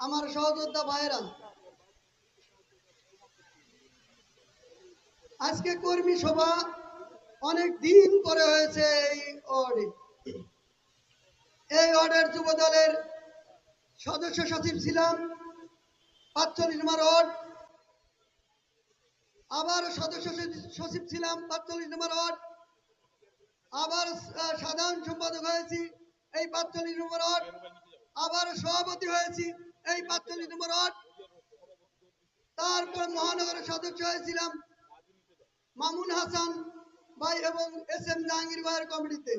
আমার সহযোদ্ধা ভাইয়েরা, আজকে কর্মী সভা অনেক দিন পরে হয়েছে এই ওয়ার্ডে। এই ওয়ার্ডের যুবদলের সদস্য সচিব ছিলাম পাঁচচল্লিশ নম্বর আবার সদস্য সচিব ছিলাম পাঁচচল্লিশ নম্বর ওয়ার্ড আবার সাধারণ সম্পাদক হয়েছি, এই পাঁচচল্লিশ নম্বর ওয়ার্ড আবার সভাপতি হয়েছি, এই পাঁচচল্লিশ নম্বর ওয়ার্ড তারপর মহানগরের সদস্য হয়েছিলাম মামুন হাসান ভাই এবং এস এম জাহাঙ্গীর ভাইয়ের কমিটিতে।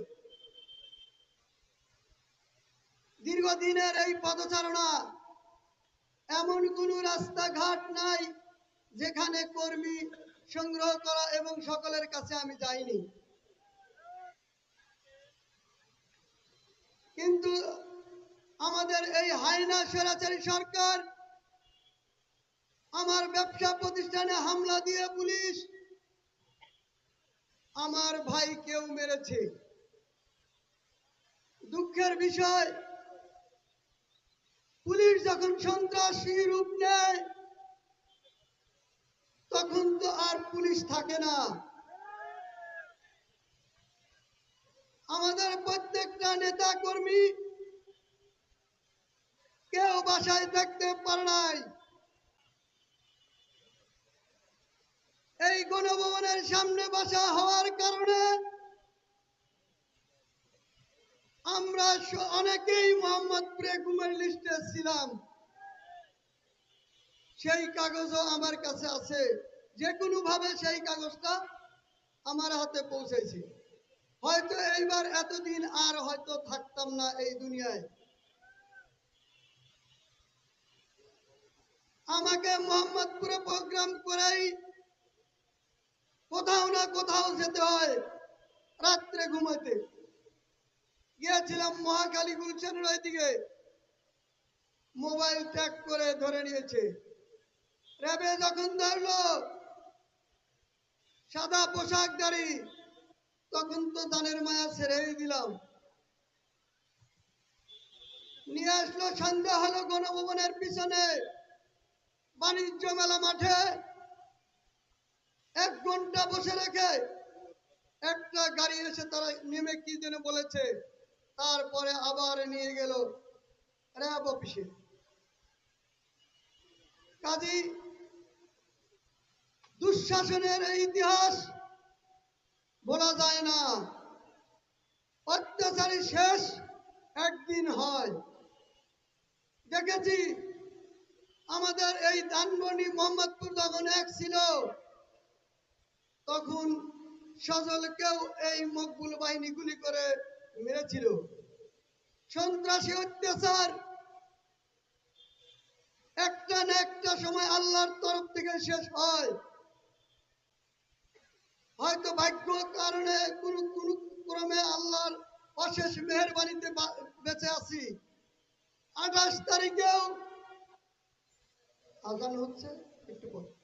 দীর্ঘদিনের এই পদচারণা, এমন কোনো রাস্তাঘাট নাই যেখানে কর্মী সংগ্রহ করা এবং সকলের কাছে আমি যাইনি। কিন্তু আমাদের এই হাইনা স্বৈরাচারী সরকার আমার ব্যবসা প্রতিষ্ঠানে হামলা দিয়ে পুলিশ, আমার ভাই কেউ মেরেছে। দুঃখের বিষয় পুলিশ যখন সন্ত্রাসী রূপ নেয়, তখন তো আর পুলিশ থাকে না। আমাদের প্রত্যেকটা নেতা কর্মী কেউ বাসায় থাকতে পারে নাই। এই গণভবনের সামনে বাসা হওয়ার কারণে আমরা অনেকেই মোহাম্মদপুরে ঘুমের লিস্টে ছিলাম। সেই কাগজও আমার কাছে আছে। যে কোনো ভাবে সেই কাগজটা আমার হাতে পৌঁছেছে। হয়তো এইবার এতদিন আর হয়তো থাকতাম না এই দুনিয়ায়। আমাকে মোহাম্মদপুরে প্রোগ্রাম করেই কোথাও না কোথাও যেতে হয়, রাত্রে ঘুমাতে। গিয়েছিলাম মহাকালী গুলশানের ওইদিকে মোবাইল ট্যাগ করে ধরে নিয়েছে। র্যাবে যখন ধরলো, সাদা পোশাকধারী তখন তো দানের মায়া ছেড়েই দিলাম। নিয়ে আসলো সন্ধ্যা হলো গণভবনের পিছনে। বাণিজ্য মেলা মাঠে এক ঘণ্টা বসে রেখে একটা গাড়ি এসে তারা নেমে কি যেন বলেছে। তারপরে আবার নিয়ে গেল র্যাব অফিসে। কাজী, দুঃশাসনের ইতিহাস বলা যায় না। অত্যাচারী শেষ একদিন হয়। দেখেছি, আমাদের এই ধানমন্ডি মোহাম্মদপুর যখন এক ছিল, তখন সজল সজলকেও এই মকবুল বাহিনী গুলি করে মেরেছিল। সন্ত্রাসী অত্যাচার। একটা না একটা সময় আল্লাহর তরফ থেকে শেষ হয়। হয়তো ভাগ্য কারণে কোন কোন ক্রমে আল্লাহর অশেষ মেহরবানিতে বেঁচে আছি। আঠাশ তারিখেও আজান হচ্ছে, একটু পর।